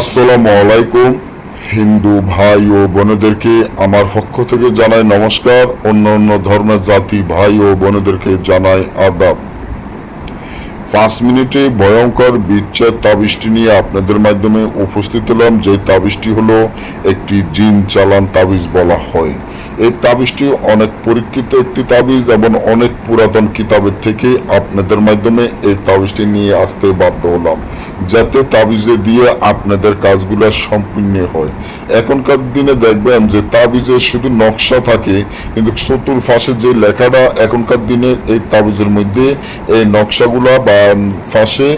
আসসালামু আলাইকুম। হিন্দু ভাই ও বোনদেরকে আমার পক্ষ থেকে জানাই নমস্কার। অন্য অন্য ধর্মের জাতি ভাই ও বোনদেরকে জানাই আদাব। পাঁচ মিনিটে ভয়ঙ্কর বিচ্ছেদ তাবিজটি নিয়ে আপনাদের মাধ্যমে উপস্থিত হলাম। যে তাবিজটি হলো একটি জিন চালান তাবিজ বলা হয়। এই তাবিজটি অনেক পরীক্ষিত একটি তাবিজ এবং অনেক পুরাতন কিতাবের থেকে আপনাদের মাধ্যমে এই তাবিজটি নিয়ে আসতে বাধ্য হলাম, যাতে তাবিজে দিয়ে আপনাদের কাজগুলো সম্পূর্ণ হয়। এখনকার দিনে দেখবেন যে তাবিজে শুধু নকশা থাকে, কিন্তু চতুর্ফাশে যে লেখাটা এখনকার দিনে এই তাবিজের মধ্যে এই নকশাগুলা বা ফাঁসে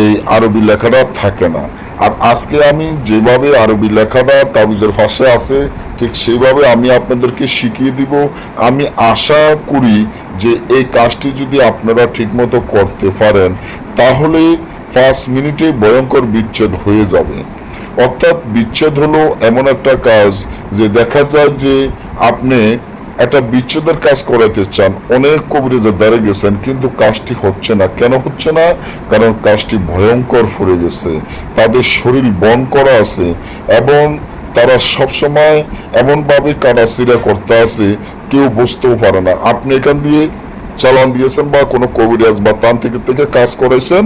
এই আরবি লেখাটা থাকে না। আর আজকে আমি যেভাবে আরবি লেখাটা তাবিজের ফাঁসে আছে, ঠিক সেইভাবে আমি আপনাদেরকে শিখিয়ে দিব। আমি আশা করি যে এই কাজটি যদি আপনারা ঠিকমতো করতে পারেন, তাহলে পাঁচ মিনিটে ভয়ঙ্কর বিচ্ছেদ হয়ে যাবে। অর্থাৎ বিচ্ছেদ হলো এমন একটা কাজ যে দেখা যায় যে আপনি একটা বিচ্ছেদের কাজ করাতে চান, অনেক কবিরাজের দ্বারে গেছেন, কিন্তু কাজটি হচ্ছে না। কেন হচ্ছে না? কারণ কাজটি ভয়ঙ্কর ফুরে গেছে। তাদের শরীর বন করা আছে এবং তারা সবসময় এমনভাবে কাটাছিরা করতে আছে, কেউ বুঝতেও পারে না। আপনি এখান দিয়ে চালান দিয়েছেন বা কোনো কবিরাজ বা তান্ত্রিকের থেকে কাজ করেছেন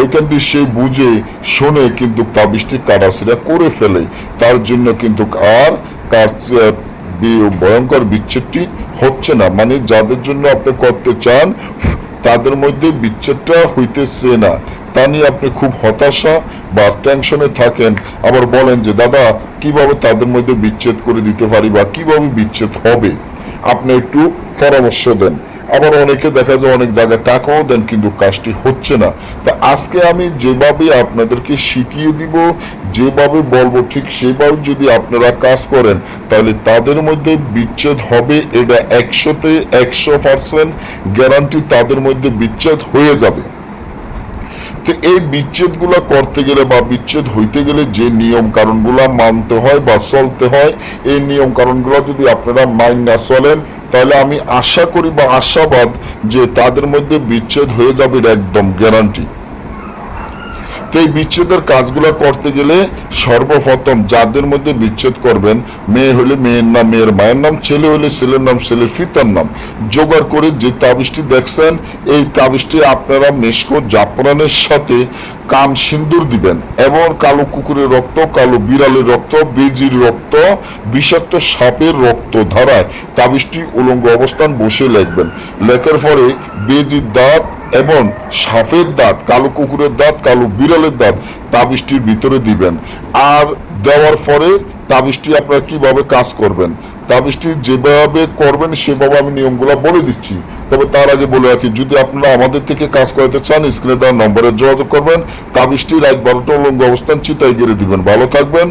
ওইখান দিয়ে সে বুঝে, শোনে কিন্তু তাবিজটি কারাসিরা করে ফেলে। তার জন্য কিন্তু আর কাজ ভয়ঙ্কর বিচ্ছেদটি হচ্ছে না। মানে যাদের জন্য আপনি করতে চান, তাদের মধ্যে বিচ্ছেদটা হইতেছে না। তা নিয়ে আপনি খুব হতাশা বা টেনশনে থাকেন। আবার বলেন যে, দাদা, কীভাবে তাদের মধ্যে বিচ্ছেদ করে দিতে পারি বা কীভাবে বিচ্ছেদ হবে? আপনি একটু পরামর্শ দেন। আবার অনেকে দেখা যায় অনেক জায়গায় টাকাও দেন, কিন্তু কাজটি হচ্ছে না। তা আজকে আমি যেভাবে আপনাদেরকে শিখিয়ে দিব, যেভাবে বলব ঠিক সেভাবে যদি আপনারা কাজ করেন, তাহলে তাদের মধ্যে বিচ্ছেদ হবে, এটা একশোতে একশো পার্সেন্ট গ্যারান্টি তাদের মধ্যে বিচ্ছেদ হয়ে যাবে। তো এই বিচ্ছেদগুলো করতে গেলে বা বিচ্ছেদ হইতে গেলে যে নিয়ম কারণগুলো মানতে হয় বা চলতে হয়, এই নিয়ম কারণগুলো যদি আপনারা মাইন না চলেন, তাহলে আমি আশা করি বা আশাবাদ যে তাদের মধ্যে বিচ্ছেদ হয়ে যাবে একদম গ্যারান্টি এই বিচ্ছেদের কাজগুলো করতে গেলে সর্বপ্রথম যাদের মধ্যে বিচ্ছেদ করবেন, মেয়ে হলে মেয়ের নাম, মেয়ের মায়ের নাম, ছেলে হলে ছেলের নাম, ছেলের পিতার নাম। জোগাড় করে যে তাবিজটি দেখছেন, এই তাবিজটি আপনারা মেশকো জাফরানের সাথে কাম সিন্দুর দিবেন এবং কালো কুকুরের রক্ত, কালো বিড়ালের রক্ত, বেজির রক্ত, বিষাক্ত সাপের রক্ত ধারায় তাবিজটি উলঙ্গ অবস্থান বসে লিখবেন। লেখার পরে বেজির দাঁত এবং সাপের দাঁত, কালো কুকুরের দাঁত, কালো বিড়ালের দাঁত তাবিজটির ভিতরে দিবেন। আর দেওয়ার পরে তাবিজটি আপনারা কীভাবে কাজ করবেন? তাবিজটি যেভাবে করবেন, সেভাবে আমি নিয়মগুলো বলে দিচ্ছি। তবে তার আগে বলে রাখি, যদি আপনারা আমাদের থেকে কাজ করাতে চান, স্ক্রিনে দেওয়ার নম্বরে যোগাযোগ করবেন। তাবিজটি রাত বারোটা উলঙ্গ অবস্থান চিতায় গেড়ে দিবেন। ভালো থাকবেন।